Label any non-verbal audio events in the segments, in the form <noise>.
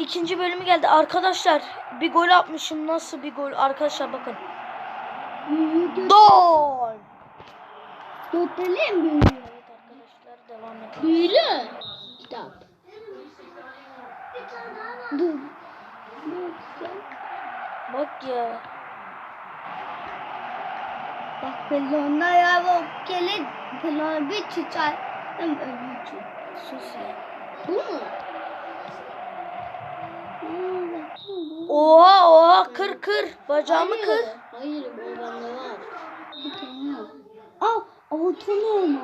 ikinci bölümü geldi. Arkadaşlar bir gol atmışım. Nasıl bir gol? Arkadaşlar bakın. Gol! gösterelim büyüğü. Evet arkadaşlar devam edelim. Büyülü. Kitap. Dur. Bak ya. Bak pelonda ya bu gelin pelon bir çiçek. Hem öbür Sus ya. Bu mu? Oha oha kır kır. Bacağımı kır. Hayır bu bende var. Aa otonom.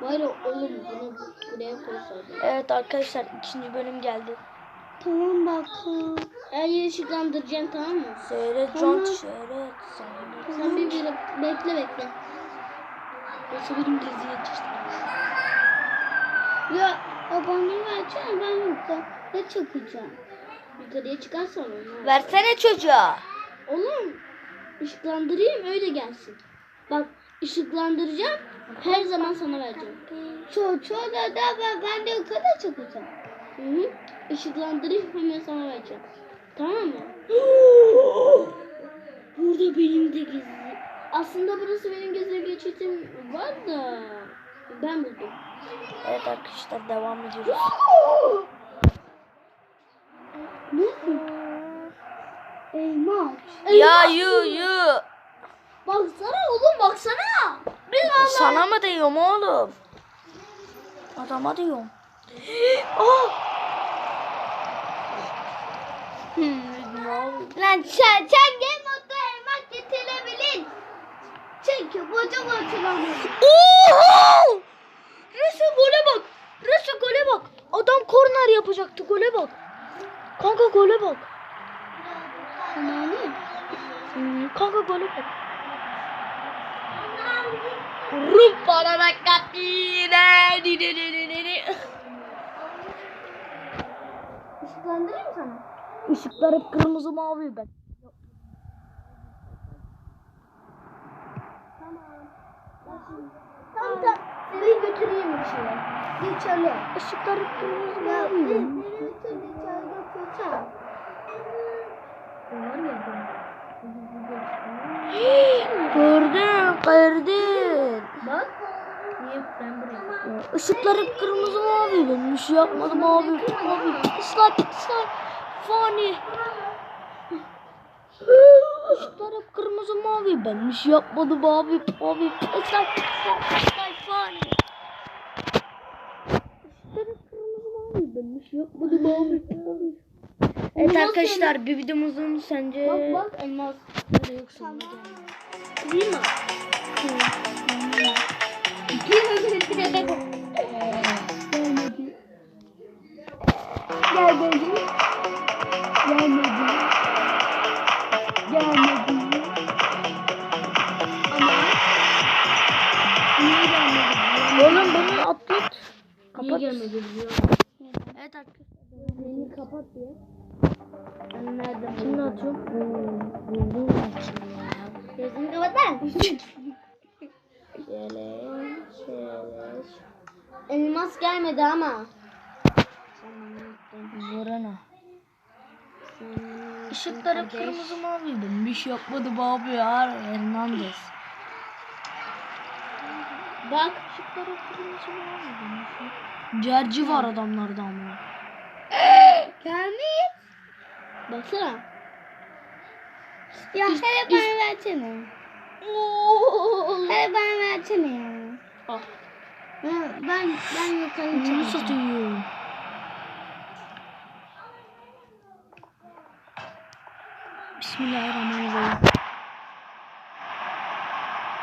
Bari oğlum bunu buraya koysaydın. Evet arkadaşlar ikinci bölüm geldi. Tamam bak. Her yeri ışıklandıracaksın tamam mı? Seyret Tamam. John seyret. Sen bir, bir bekle bekle. Yoksa benim gizli yetiştim. Ya abone versene ben yukarıya çıkacağım. Yukarıya çıkarsan onu. Versene çocuğa. Oğlum ışıklandırayım öyle gelsin. Bak ışıklandıracağım her zaman sana vereceğim. Çocuğa da ben, ben de yukarıda çıkacağım. Hı hı. Işıklandırayım hemen sana vereceğim. Tamam mı? <gasps> Burada benim de gizli. Aslında burası benim gizli geçitim var da ben buldum. Evet arkadaşlar devam ediyoruz. <gasps> <laughs> Ne? Elmas. Ya yu yu. Baksana oğlum baksana. Biz vallahi Sana mı diyorum oğlum? Adama diyorum. <gasps> Oldu? Lan sen, sen gel mutlu elmas getirebilin. Çünkü boca boşalamıyor. Oha! Rese gole bak. Rese gole bak. Adam korner yapacaktı gole bak. Kanka gole bak. Hmm, kanka gole bak. Rup bana da katine. Di di di di di di. ışıklandırayım mı sana? Işıklar hep kırmızı mavi ben. Tamam da seni götüreyim şeye. Bir çalı. Işıklar kırmızı Ya mavi bir ben. bir çalı götüreceğim. Var ya Gördün, gördün. Bak. Niye ben buraya? Işıklar hep kırmızı mavi. Ben bir şey yapmadım abi. Abi pisler pisler. Fani. Işıklar hep kırmızı mavi. Ben bir şey yapmadım abi. Abi pisler pisler pisler fani. Işıklar hep kırmızı mavi. Ben bir şey yapmadım abi. abi. Evet Elmas arkadaşlar bir videomuzun sence... Bak bak elmas. Nerede yok sonuna geldi. Değil mi? Gelmedi. Gelmedi. Elmas gelmedi ama. Zorana. Işıklar hep kırmızı maviydi. Bir şey yapmadım abi ya. Hernandez. Bak. Işıklar hep kırmızı maviydi. Cerci var adamlarda ama. Gelmiş. Baksana. Ya hele bana versene. Hele bana versene ya. Al. Ben ben, ben yukarı çıkacağım. satıyor. Bismillahirrahmanirrahim.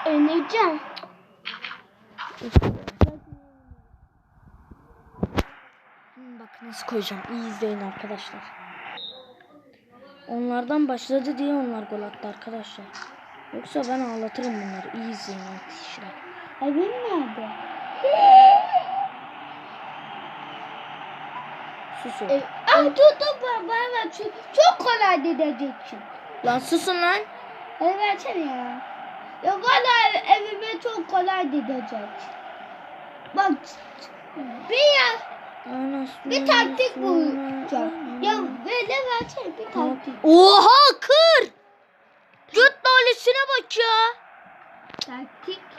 Öneceğim. Hmm, Bak nasıl koyacağım. İyi izleyin arkadaşlar. Onlardan başladı diye onlar gol attı arkadaşlar. Yoksa ben ağlatırım bunları. İyi izleyin arkadaşlar. Evin nerede? Susun. Ev... Ah dur dur bana. Çok, çok kolay dedeceksin. Lan susun lan. Versene ya. Ya valla evime çok kolay dedecek. Bak bir ya Bir taktik bulacağım. Ya böyle versene bir taktik. Oha kır. Göt dalisine bak ya. Taktik.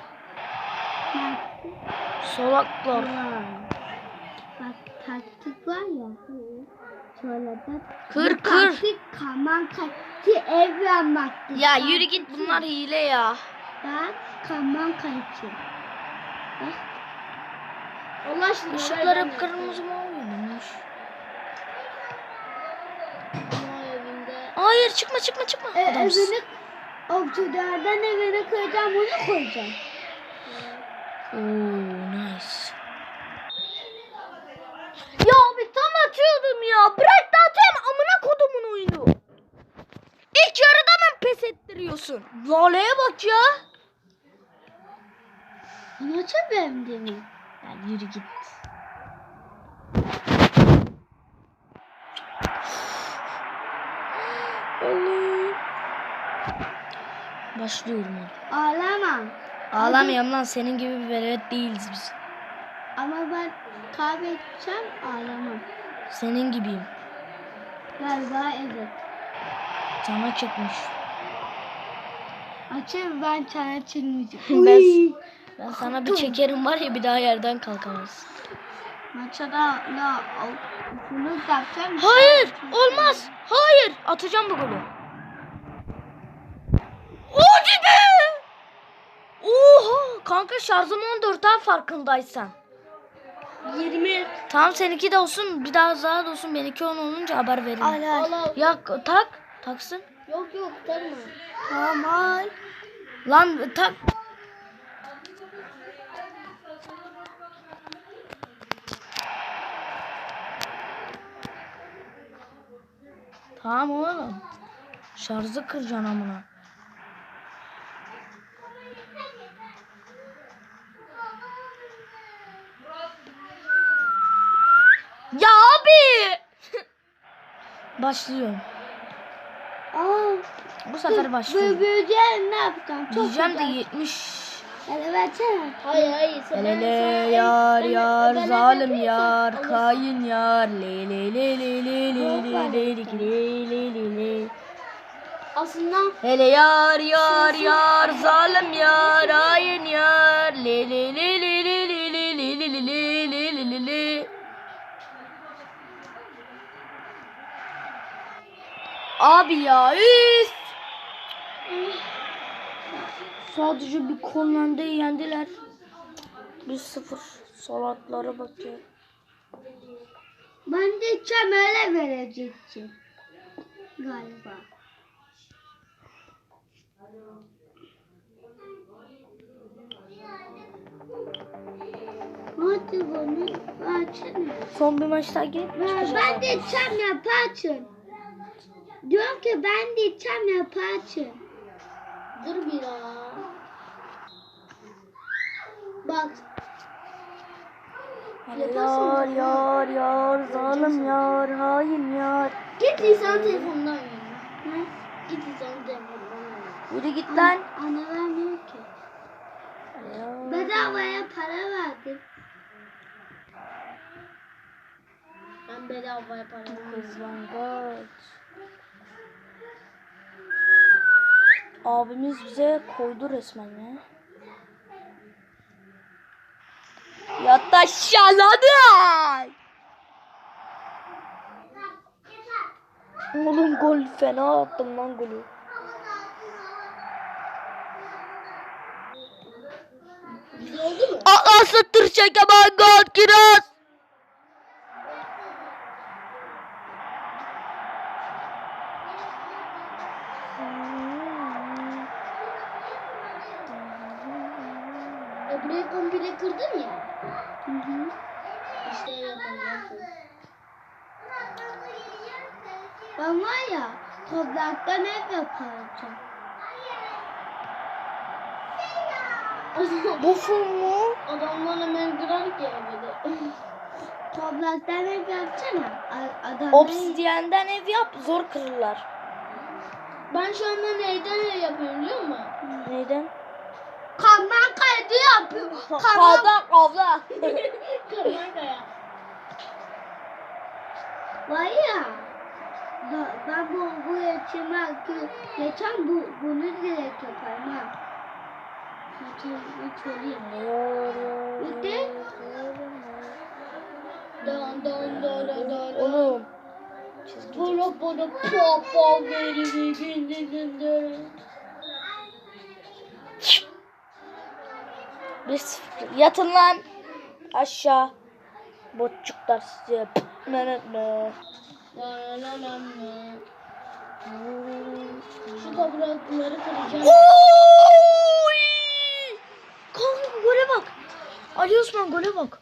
Solaklar. Bak taktik var ya. Şöyle bak. Kır Bu kır. Taktik kaman kaçtı ev yanmaktı. Ya yürü git bunlar hile ya. Bak kaman kaçtı. Bak. Allah aşkına. Işıklar hep kırmızı mı olmuş? Hayır çıkma çıkma çıkma. E, Adamsın. evini obsidiyerden evine koyacağım onu koyacağım. Oo nice. Ya bir tam atıyordum ya. Bırak da atayım amına kodumun oyunu. İlk yarıda mı pes ettiriyorsun? Laleye bak ya. Maçı beğendi mi? Ya yürü git. Başlıyorum hadi. Ağlama. Ağlamayalım lan senin gibi bir velet değiliz biz. Ama ben kahve içeceğim ağlamam. Senin gibiyim. Galiba evet. Sana çıkmış. Açayım ben çana çekmeyeceğim. Ben-. Ben sana bir çekerim var ya bir daha yerden kalkamazsın. Maça da la bunu yapacağım. Hayır olmaz. Hayır atacağım bu golü. Hadi be. Oha kanka şarjım 14 ha farkındaysan. 20. Tamam seninki de olsun bir daha daha da olsun benimki 10 olunca haber verin. Al al. Ya tak taksın. Yok yok tanıma. Tamam. Lan tak. Tamam oğlum. Şarjı kıracaksın amına. Ya abi. <laughs> Başlıyorum. Bu sefer başlıyorum. Büyüyeceğim ne yapacağım? Çok Diyeceğim de güzel. 70. Hele versene. Hayır hayır. El ele yar yar zalim yar kayın yar le le le le le le le le le le le le le Aslında Hele yar yar yar zalim yar hain yar le le le le le le le le le le le le le le Abi ya üf. Sadece bir konumda yendiler. 1-0 salatlara bak ya. ben de içeceğim öyle vereceksin. Galiba. Hadi bunu açın. Son bir maç daha çıkacağız. ben de içeceğim yaparsın. Diyorum ki ben de içeceğim yaparsın. Dur bir ya. Bak. Yar yar yar zalim yar hain yar. Git lisan telefonundan oyna. Git lisan telefonundan oyna. Yürü git lan. Ana vermiyor ki. Bedavaya para verdim. Ben bedavaya para verdim. Kızlangaç. Abimiz bize koydu resmen ya. Yat aşağıladı. Oğlum gol fena attım lan golü. Mu? Aa sıtır çekemem gol kiraz. E burayı komple kırdın ya. Hı hı. İşte yapacaksın. Ben var ya topraktan ev yapacağım. Bu ful mu? Adamlar hemen kırar ki evde. <laughs> Topraktan ev yapsana. Adam Obsidiyenden ev yap zor kırırlar. Ben şu anda neyden ev yapıyorum biliyor musun? Neyden? Kanman kaydı yapıyorum. Kavga kavga. Kanman <laughs> kaya. var ya. Ben, ben bu bu yaşıma geçen bu bunu direkt yaparım ha. Hiç, hiç olayım. Don don don don don. Oğlum. Bora bora pop pop beri. Bir sıfır. Yatın lan. Aşağı. Botçuklar size. Ne ne ne. Şu toprakları kıracağım. Oy! Kanka gole bak. Ali Osman gole bak.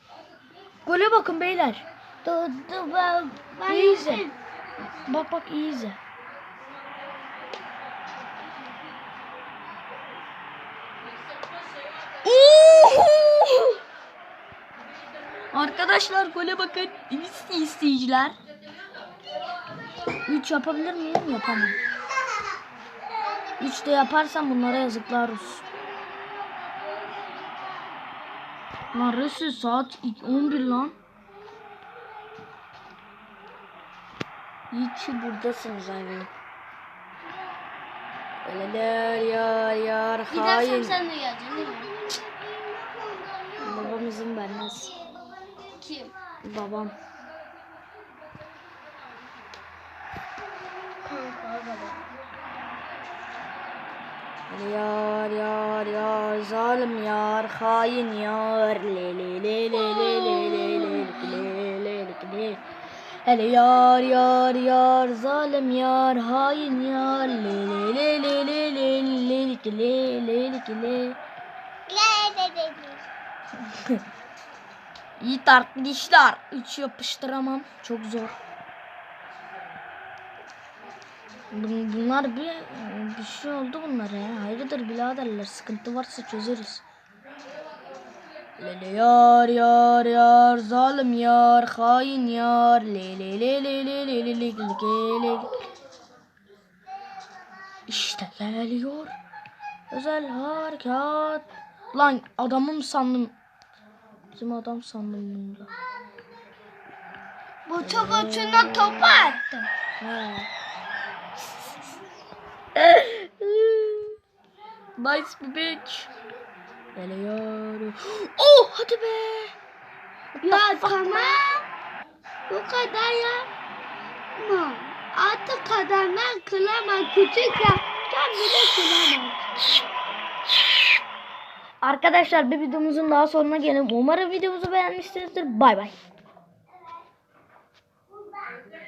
Gole bakın beyler. Dur dur ben. ben İyi izle. Bak bak iyi izle. Arkadaşlar gole bakın. İyi izleyiciler. 3 yapabilir miyim? Yapamam. 3 de yaparsam bunlara yazıklar olsun. Lan Resul saat 11 lan. İyi ki buradasınız hani. Öyleler yar yar Gidersem hain. sen de geleceksin değil mi? Kim? Babam. Yar yar yar zalim yar hain yar le le le le le le le le le le le le Hele yar yar yar zalim yar hain yar le le le le le le le le le le le Yiğit arkadaşlar. Hiç yapıştıramam. Çok zor. Bunlar bir bir şey oldu bunlara ya. Hayırdır biraderler sıkıntı varsa çözeriz. Lele yar yar yar zalim yar hain yar lele lele lele lele lele İşte geliyor özel harekat. Lan adamım sandım Bizim adam sandım bunu da. Bu çabasına topu attım. Ha. <laughs> nice bir bitch. Geliyor. <gasps> Oh hadi be. Ya tamam. Bu kadar ya. Ama artık kadarlar kılamaz. Küçük ya. Sen bile kılamaz. <laughs> Arkadaşlar bir videomuzun daha sonuna gelin. Umarım videomuzu beğenmişsinizdir. Bay bay.